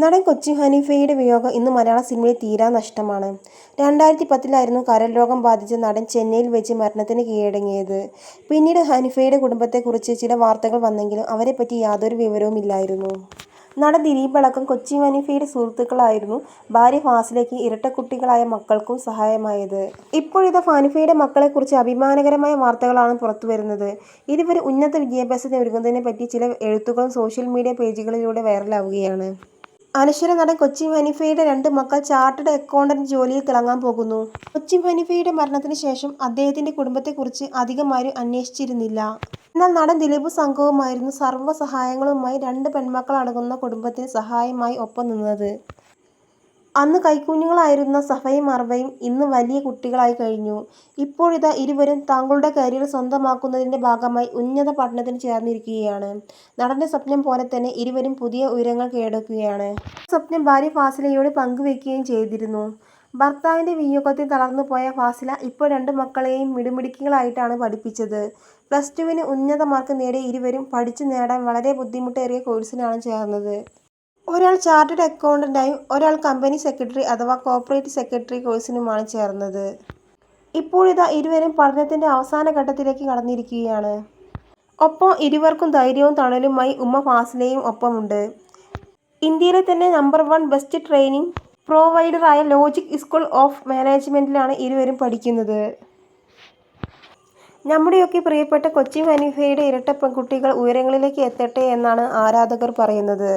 നടൻ കൊച്ചി ഹനീഫയുടെ വിയോഗം ഇന്ന് മലയാള സിനിമയിൽ തീരാ നഷ്ടമാണ്. രണ്ടായിരത്തി പത്തിലായിരുന്നു കരൽ രോഗം ബാധിച്ച് നടൻ ചെന്നൈയിൽ വെച്ച് മരണത്തിന് കീഴടങ്ങിയത്. പിന്നീട് ഹനീഫയുടെ കുടുംബത്തെക്കുറിച്ച് ചില വാർത്തകൾ വന്നെങ്കിലും അവരെപ്പറ്റി യാതൊരു വിവരവും ഇല്ലായിരുന്നു നടൻ ദിലീപടക്കം കൊച്ചി ഹനീഫയുടെ സുഹൃത്തുക്കളായിരുന്നു ഭാര്യ ഫാസിലേക്ക് ഇരട്ടക്കുട്ടികളായ മക്കൾക്കും സഹായമായത്. ഇപ്പോഴിത് ഹനീഫയുടെ മക്കളെക്കുറിച്ച് അഭിമാനകരമായ വാർത്തകളാണ് പുറത്തുവരുന്നത്. ഇതുവരെ ഉന്നത വിദ്യാഭ്യാസത്തിന് ഒരുങ്ങുന്നതിനെപ്പറ്റി ചില എഴുത്തുകളും സോഷ്യൽ മീഡിയ പേജുകളിലൂടെ വൈറലാവുകയാണ്. അനശ്വര നടൻ കൊച്ചി ഹനീഫയുടെ രണ്ട് മക്കൾ ചാർട്ടേഡ് അക്കൗണ്ടന്റ് ജോലിയിൽ തിളങ്ങാൻ പോകുന്നു. കൊച്ചി ഹനീഫയുടെ മരണത്തിന് ശേഷം അദ്ദേഹത്തിന്റെ കുടുംബത്തെക്കുറിച്ച് അധികമാരും അന്വേഷിച്ചിരുന്നില്ല. എന്നാൽ നടൻ ദിലീപ് സംഘവുമായിരുന്നു സർവ സഹായങ്ങളുമായി രണ്ട് പെൺമക്കളടങ്ങുന്ന കുടുംബത്തിന് സഹായമായി ഒപ്പം നിന്നത്. അന്ന് കൈക്കുഞ്ഞുങ്ങളായിരുന്ന സഫയും അർവയും ഇന്ന് വലിയ കുട്ടികളായി കഴിഞ്ഞു. ഇപ്പോഴിതാ ഇരുവരും താങ്കളുടെ കരിയർ സ്വന്തമാക്കുന്നതിന്റെ ഭാഗമായി ഉന്നത പഠനത്തിന് ചേർന്നിരിക്കുകയാണ്. നടന്റെ സ്വപ്നം പോലെ തന്നെ ഇരുവരും പുതിയ ഉയരങ്ങൾ കീഴടക്കുകയാണ്. സ്വപ്നം ഭാര്യ ഫാസിലയോട് പങ്കുവെക്കുകയും ചെയ്തിരുന്നു. ഭർത്താവിന്റെ വിയോഗത്തിൽ തളർന്നു പോയ ഫാസില ഇപ്പോൾ രണ്ട് മക്കളെയും മിടുമിടുക്കികളായിട്ടാണ് പഠിപ്പിച്ചത്. പ്ലസ് ടുവിന് ഉന്നത മാർക്ക് നേടിയ ഇരുവരും പഠിച്ചു നേടാൻ വളരെ ബുദ്ധിമുട്ടേറിയ കോഴ്സിനാണ് ചേർന്നത്. ഒരാൾ ചാർട്ടേഡ് അക്കൗണ്ടന്റായും ഒരാൾ കമ്പനി സെക്രട്ടറി അഥവാ കോർപ്പറേറ്റ് സെക്രട്ടറി കോഴ്സിനുമാണ് ചേർന്നത്. ഇപ്പോഴിതാ ഇരുവരും പഠനത്തിന്റെ അവസാന ഘട്ടത്തിലേക്ക് കടന്നിരിക്കുകയാണ്. ഒപ്പം ഇരുവർക്കും ധൈര്യവും തണലുമായി ഉമ്മ ഫാസിലയും ഒപ്പമുണ്ട്. ഇന്ത്യയിലെ തന്നെ നമ്പർ വൺ ബെസ്റ്റ് ട്രെയിനിങ് പ്രൊവൈഡറായ ലോജിക് സ്കൂൾ ഓഫ് മാനേജ്മെന്റിലാണ് ഇരുവരും പഠിക്കുന്നത്. നമ്മുടെയൊക്കെ പ്രിയപ്പെട്ട കൊച്ചി ഹനീഫയുടെ ഇരട്ട പെൺകുട്ടികൾ ഉയരങ്ങളിലേക്ക് എത്തട്ടെ എന്നാണ് ആരാധകർ പറയുന്നത്.